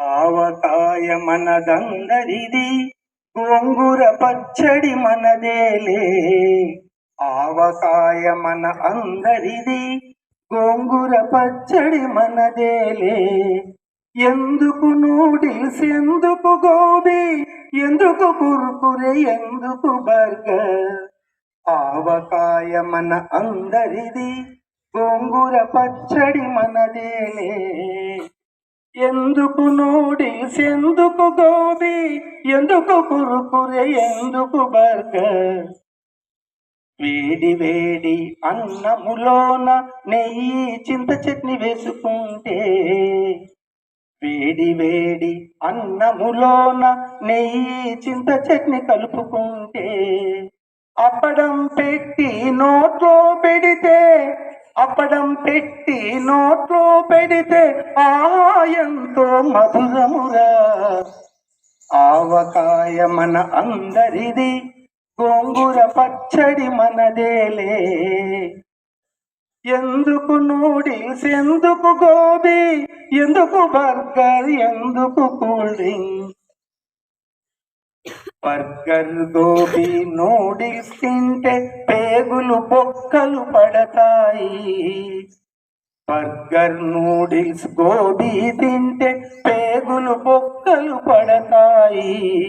ఆవకాయ మనదందరిది గోంగూర పచ్చడి మనదేలే. ఆవకాయ మన అందరిది గోంగూర పచ్చడి మనదేలే. ఎందుకు నూడిల్స్ ఎందుకు గోబీ ఎందుకు కుర్కురే ఎందుకు బర్గర్? ఆవకాయ మన అందరిది గోంగూర పచ్చడి మనదేలే. ఎందుకు నూడిల్స్ ఎందుకు గోబీ ఎందుకు కురుకురే ఎందుకు బర్గర్ వేడి వేడి అన్నములోన నెయ్యి చింత చట్నీ వేసుకుంటే వేడి వేడి అన్నములోన నెయ్యి చింత చట్నీ కలుపుకుంటే అప్పడం పెట్టి నోట్లో పెడితే అప్పడం పెట్టి నోట్లో పెడితే ఆయంతో మధురమురా. ఆవకాయ మన అందరిది గోంగూర పచ్చడి మనదేలే. ఎందుకు నూడిల్స్ ఎందుకు గోబీ ఎందుకు బర్గర్ ఎందుకు cool drink? Burger gobi noodles తింటే పేగులు బొక్కలు పడతాయి. బర్గర్ నూడిల్స్ గోబీ తింటే పేగులు బొక్కలు పడతాయి.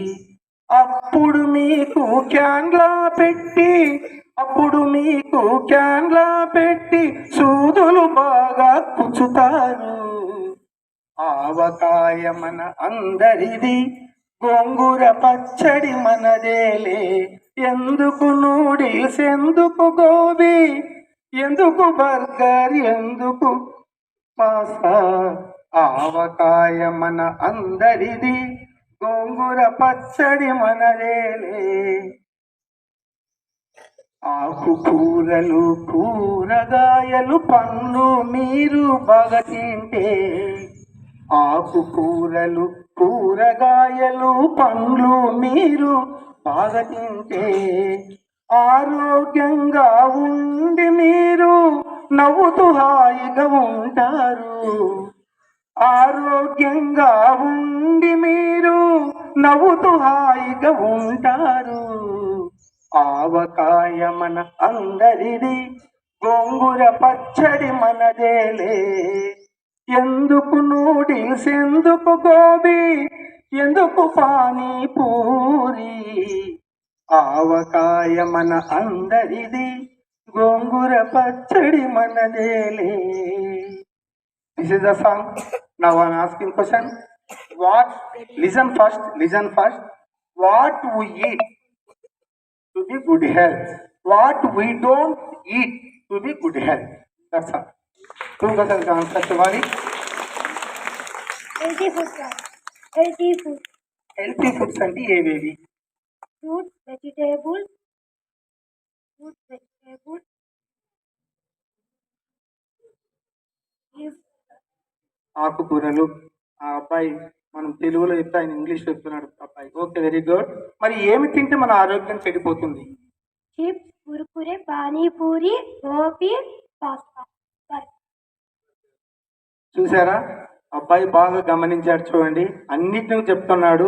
అప్పుడు మీకు క్యాన్లా పెట్టి అప్పుడు మీకు క్యాన్లా పెట్టి సూదులు బాగా పుచ్చుతారు. ఆవకాయ మన అందరిది గోంగూర పచ్చడి మనదేలే. ఎందుకు నూడిల్స్ ఎందుకు గోబీ? ఎందుకు బర్గర్ ఎందుకు? పాస్తా ఆవకాయ మన అందరిది గోంగూర పచ్చడి మనదేలే ఆకుకూరలు కూరగాయలు పండ్లు మీరు బాగా తింటే ఆకుకూరలు కూరగాయలు పండ్లు మీరు బాగా తింటే ఆరోగ్యంగా ఉండి మీరు నవ్వుతూ హాయిగా ఉంటారు. ఆరోగ్యంగా ఉండి మీరు నవ్వుతూ హాయిగా ఉంటారు. ఆవకాయ మన అందరిది గోంగూర పచ్చడి మనదేలే. ఎందుకు నూడిల్స్ ఎందుకు గోబీ? ఎందుకు పానీపూరి ఆవకాయ మన అందరిది గోంగూర పచ్చడి మనదేలే. This is the song no one asking question what listen first listen first what we eat to be good health what we don't eat to be good health that's all two questions answer ఇవ్వాలి healthy food sir. Healthy food. Healthy foods అంటే ఏవేవి? Fruit vegetable fruit vegetable ఆకుకూరలు. ఆ అబ్బాయి మనం తెలుగులో చెప్తే ఆయన ఇంగ్లీష్ చెప్తున్నాడు అబ్బాయి. Okay very good. మరి ఏమి తింటే మన ఆరోగ్యం చెడిపోతుంది? Chips Kurkure panipuri gobi pasta. చూసారా? అబ్బాయి బాగా గమనించాడు చూడండి. అన్నిటిని చెప్తున్నాడు.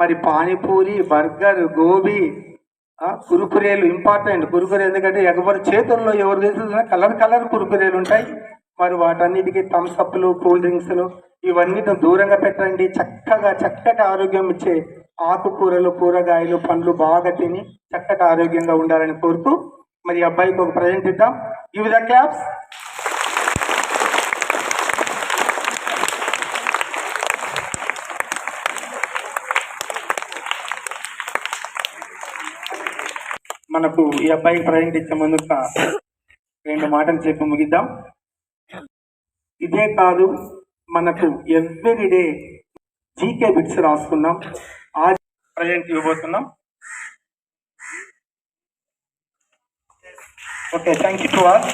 మరి పానీపూరి బర్గర్ గోబీ కురుకురేలు ఇంపార్టెంట్. కురుకురే ఎందుకంటే ఎవరి చేతుల్లో ఎవరు తీసుకున్న కలర్ కలర్ కురుకురేలు ఉంటాయి. మరి వాటన్నిటికీ థమ్స్ అప్లు కూల్ డ్రింక్స్లు ఇవన్నీ దూరంగా పెట్టండి. చక్కగా చక్కటి ఆరోగ్యం ఇచ్చే ఆకుకూరలు కూరగాయలు పండ్లు బాగా తిని చక్కటి ఆరోగ్యంగా ఉండాలని కోరుతూ మరి అబ్బాయికి ఒక ప్రజెంట్ ఇద్దాం. ఇవి ద మనకు ఈ అబ్బాయికి ప్రజెంట్ ఇచ్చే ముందు ఒక రెండు మాటలు చెప్పి ముగిద్దాం. ఇదే కాదు మనకు ఎవ్రీడే జీకే బిట్స్ రాసుకున్నాం. ఆ present ఇవ్వబోతున్నాం. Okay thank you to all